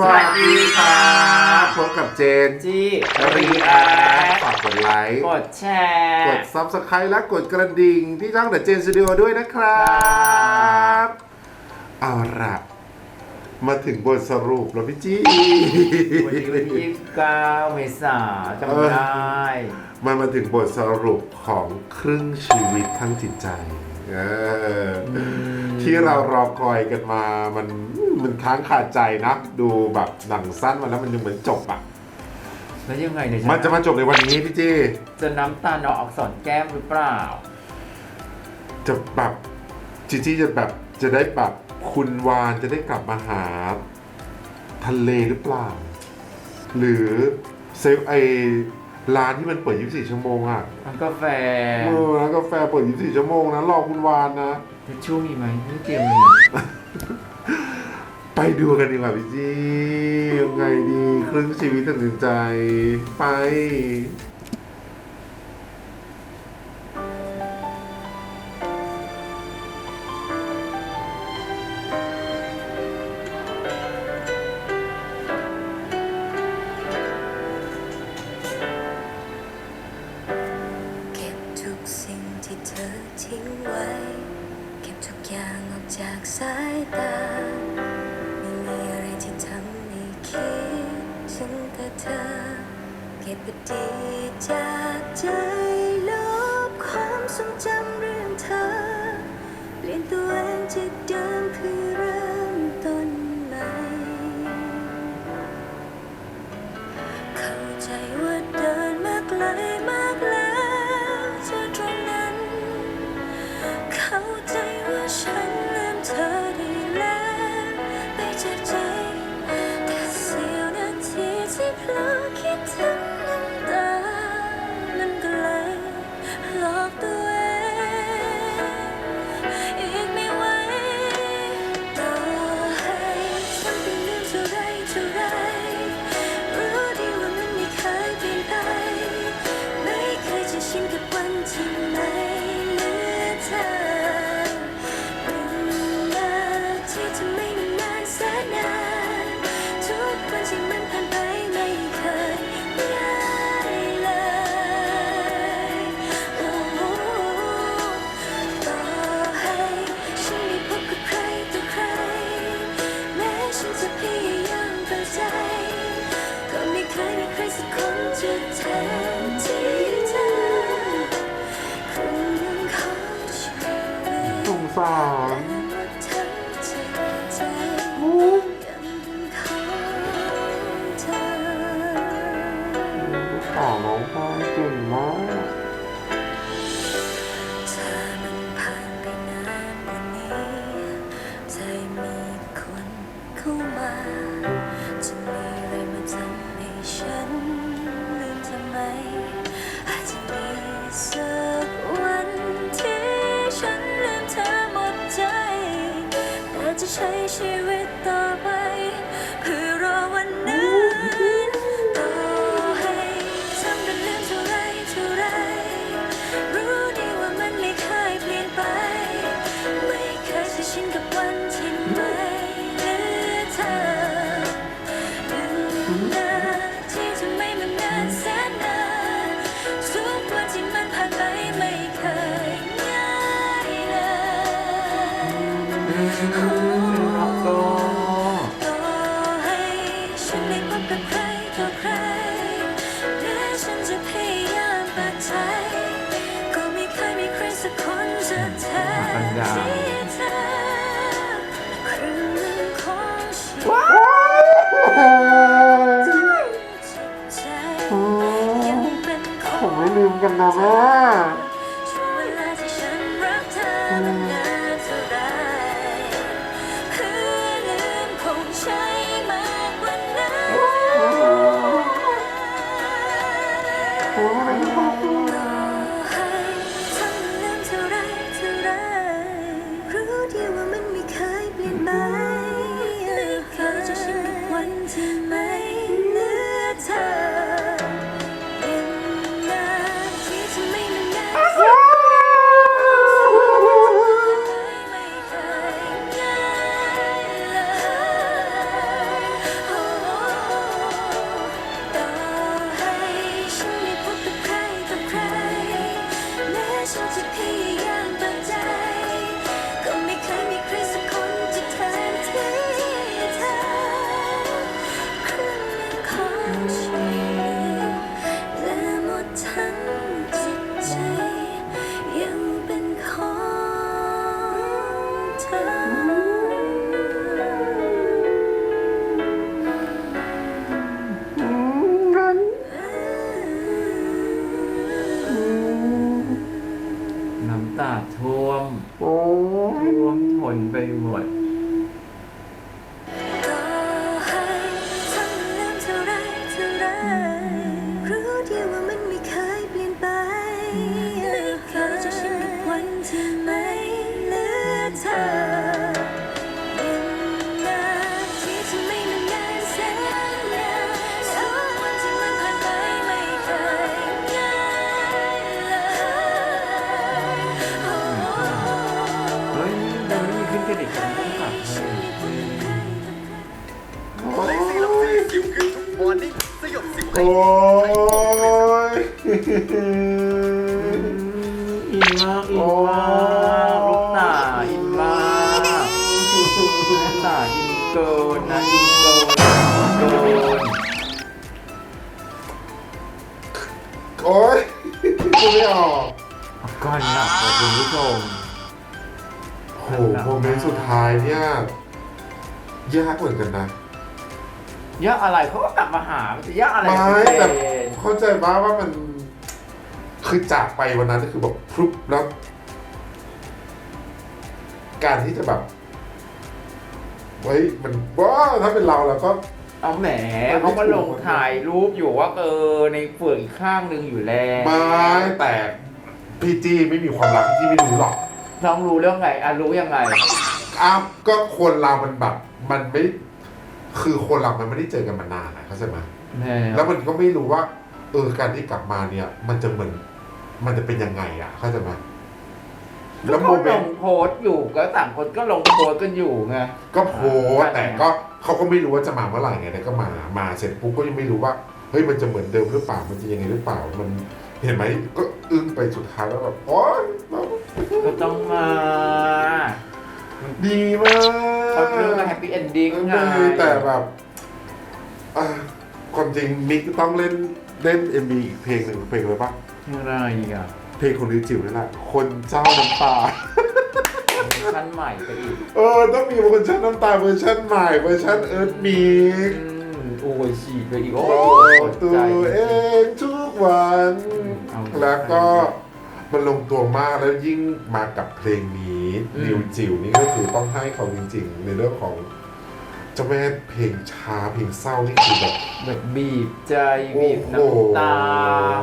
วัสดีครับพบกับเจนจี้รีแอคฝากกดไลค์ กดแชร์ กด Subscribe และกดกระดิ่งที่ช่องเดอะเจนสตูดิโอด้วยนะครับ เอาละมาถึงบทสรุปแล้วพี่จี้ วันนี้วันที่29เมษายนจำได้ มันมาถึงบทสรุปของครึ่งชีวิตทั้งจิตใจ เอออที่เรารอคอยกันมามันมันค้างคาใจนะ ดูแบบหนังสั้นมาแล้วมันยังเหมือนจบอะ แล้วยังไงเนี่ยมันจะมาจบในวันนี้พี่จี้จะน้ำตาลออกอักษรแก้มหรือเปล่า จะแบบจีจี้จะแบบจะได้แบบคุณวานจะได้กลับมาหา ทะเลหรือเปล่า หรือเซฟไอ ร้านที่มันเปิด 24 ชั่วโมงอะทั้งกาแฟเออแล้วกาแฟเปิด 24 ชั่วโมงนะรอคุณวานนะทิชชู่มีไหมไม่เตรียมเลยเนี่ยไปดูกันดีกว่าพี่จี้ยังไงดีครึ่งชีวิตตัดสินใจไป ตัวเองจากเดิมคือ นลืมเธอหมดใจแต่จะใช้ชีวิตต่อไป นึ่งนทีที่ไม่มานานแสนนานทุกวันที่มันผ่านไปไม่เคยง่ายเลยก็ต่อให้ฉันไม่พบกับใครต่อใครแม้ฉันจะพยายามเปิดใจก็ไม่เคยมีใครสักคนจะแทนที่เธอครึ่งหนึ่งของชีวิ องมไ special to people. มันไม่มีขึ้นเครดิตกันต้องกลับเลยโอ้ยคิวคือทุกมอร์นิ่สยบสิบโอ้ยอินมากอินมาก สุดท้ายเนี่ยยากเหมือนกันนะยากอะไรเขาก็กลับมาหามันจะยากอะไรไม่คุณแต่เจนเข้าใจบ้าว่ามัน คือจากไปวันนั้นก็คือแบบพรุบแล้ว การที่จะแบบเฮ้ยมันว้าถ้าเป็นเราเราก็ เอาแหมเขาก็ลงถ่ายรูปอยู่ว่าเออในเฟือกอีกข้างหนึ่งอยู่แล้วไม่แต่พี่จีไม่มีความรักพี่จีไม่รู้หรอก น้องรู้เรื่องไงอะรู้ยังไง อ้าวก็คนเรามันแบบมันไม่ คือคนเรามันไม่ได้เจอกันมานานนะเข้าใจไหมแน่แล้วมันก็ไม่รู้ว่า เออการที่กลับมาเนี่ย มันจะเหมือน มันจะเป็นยังไงอะเข้าใจไหมแล้แล้ววโมเขาเมลนงต์โพสต์อยู่ก็ต่างคนก็ลงโพสต์กันอยู่ไง ก็โพสต์แต่ก็เขาก็ไม่รู้ว่าจะมาเมื่อไหร่ไงแต่ก็มามาเสร็จปุ๊บก็ยังไม่รู้ว่าเฮ้ยมันจะเหมือนเดิมหรือเปล่ามันจะยังไงหรือเปล่ามันเห็นไหมก็อึ้งไปสุดท้ายแล้วแบบโอ๊ยเราก็ต้องมา ดีมากเขาเรื่องแฮปปี้เอนดิ้งไงไม่แต่แบบอะความจริงมิกต้องเล่นเล่นเอ็มบีอีกเพลงหนึ่งเพลงอะไรปะอะไรอะเพลงของนิวจิ๋วนี่แหละคนเจ้าน้ำตาชั้นใหม่ไปอีกเออต้องมีเวอร์ชันน้ำตาเวอร์ชันใหม่เวอร์ชันเอิร์ธมิกอืมโอ้ยฉีดไปอีกโอ้โอ้ยปวดตัใจวเองทุกวันเอาแล้วก็ มันลงตัวมากแล้วยิ่งมากับเพลงนี้อืมนิวจิ๋วนี่ก็คือต้องให้เขาจริงๆ ในเรื่องของเจ้าแม่เพลงช้าเพลงเศร้านี่คือแบบ แบบบีบใจบีบน้ำตา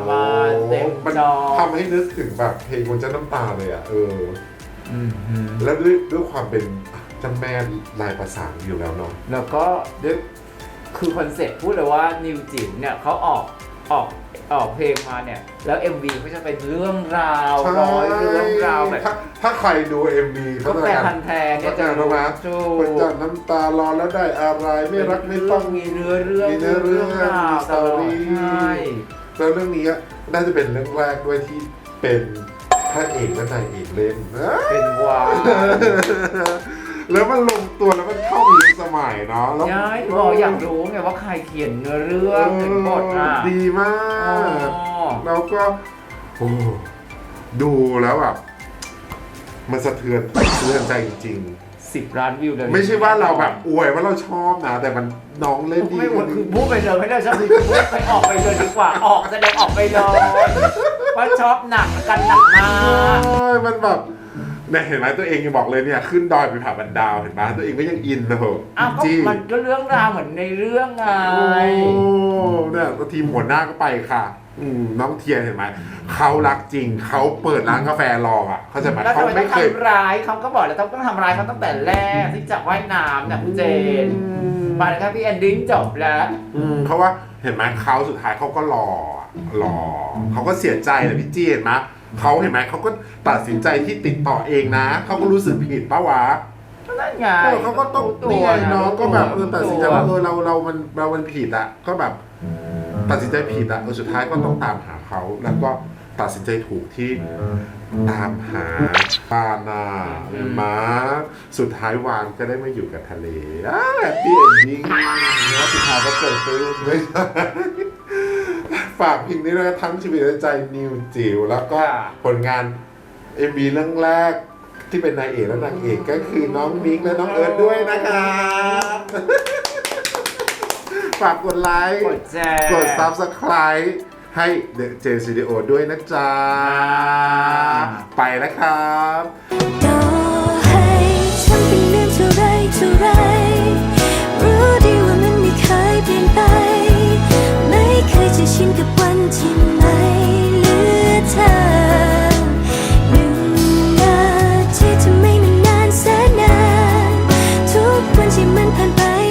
มาเต็มมันจอทำให้นึกถึงแบบเพลงคนเจ้าน้ำตาเลยอะเออ อืมฮึแล้วด้วยด้วยความเป็นเจ้าแม่ลายประสานอยู่แล้วเนาะ แล้วก็ด้วยคือคอนเซ็ปต์พูดเลยว่านิวจิ๋วเนี่ยเขาออก ออกออกเพลงมาเนี่ย แล้ว MV ก็จะเป็นเรื่องราวร้อยเรื่องราวแบบ ถ้าถ้าใครดู MV ก็เขาจะแปลกันพันธุ์แท้เนี่ยก็จะจะรู้ไหมจูคนเจ้าน้ำตารอแล้วได้อะไรไม่รักไม่ต้องมีเนื้อเรื่องมีเนื้อเรื่องราวมีสตอรี่ใช่แล้วเรื่องนี้น่าจะเป็นเรื่องแรกด้วยที่เป็นพระเอกและนายเอกเล่นนะเป็นวายแล้วมันลงตัวแล้วมันเข้ากับยุคส มัยเนาะแล้วย้ายบอกอยากรู้ไงว่าใครเขียนเนื้อเรื่องถึงบทอะดีมาอ๋กอแล้วก็โอ้ดูแล้วแบบมันสะเทือนสะเทือนใจจริงสิบล้านวิวเลยๆไม่ใช่ว่าเราแบบอวยว่าเราชอบนะ แต่มันน้องเล่นดีไม่หมดคือพูดไปเลยไม่ได้ชอบคือพูดไปออกไปเลยดีกว่าออกแสดงออกไปเลยว่าชอบหนักกันหนักมากโอ้ยมันแบบ เนี่ยเห็นไหมตัวเองยังบอกเลยเนี่ยขึ้นดอยไปผาบันดาวเห็นไหมตัวเองก็ยังอินเลยเหรออ้าวก็จี้มันก็เรื่องราวเหมือนในเรื่องไงโอ้เนี่ยทีมหัวหน้าก็ไปค่ะ อืมน้องเทียนเห็นไหมเขารักจริงเขาเปิดร้านกาแฟรออะเขาใจะไหมแล้วทำเขาไมต้ไม่องเคยทำร้ายเขาก็บอกแล้วต้องทำร้ายเขาตั้งแต่แรกที่จับว่ายน้ำเนี่ยคุณเจนมาเลยครับพี่แอนดิ้งจบแล้ว อืมเพราะว่าเห็นไหมเขาสุดท้ายเขาก็รออะรอเขาก็เสียใจแหละพี่จี้เห็นไหม เขาเห็นไหมเขาก็ตัดสินใจที่ติดต่อเองนะเขาก็รู้สึกผิดปะวะนั่นไงเออเขาก็ต้องรู้นี่ไงะน้องก็แบบเออตัดสินใจว่าเอรู้อเราเรามันเรามันผิดอะก็แบบตัดสินใจผิดอะเออสุดท้ายก็ต้องตามหาเขาแล้วก็ตัดสินใจถูกที่ตามหาปานาเห็นไหมสุดท้ายวานก็ได้มาอยู่กับทะเลอ่าแฮปปี้เอนดิ้งแล้วสุดท้ายก็เกิดตื้นไม่ใช่ ฝากพิงนี้ด้วยนะทั้งชีวิตและใจนิวจิ๋วแล้วก็ผลงานเอ็มบีเรื่องแรกที่เป็นนายเอกและนางเอกก็คือน้องมิกและน้องเอิร์ธด้วยนะครับฝากกดไลค์กดแชร์กด subscribe ให้เดอะเจสตูดิโอด้วยนะจ๊ะ ไปแล้วครับ ต่อให้ฉัน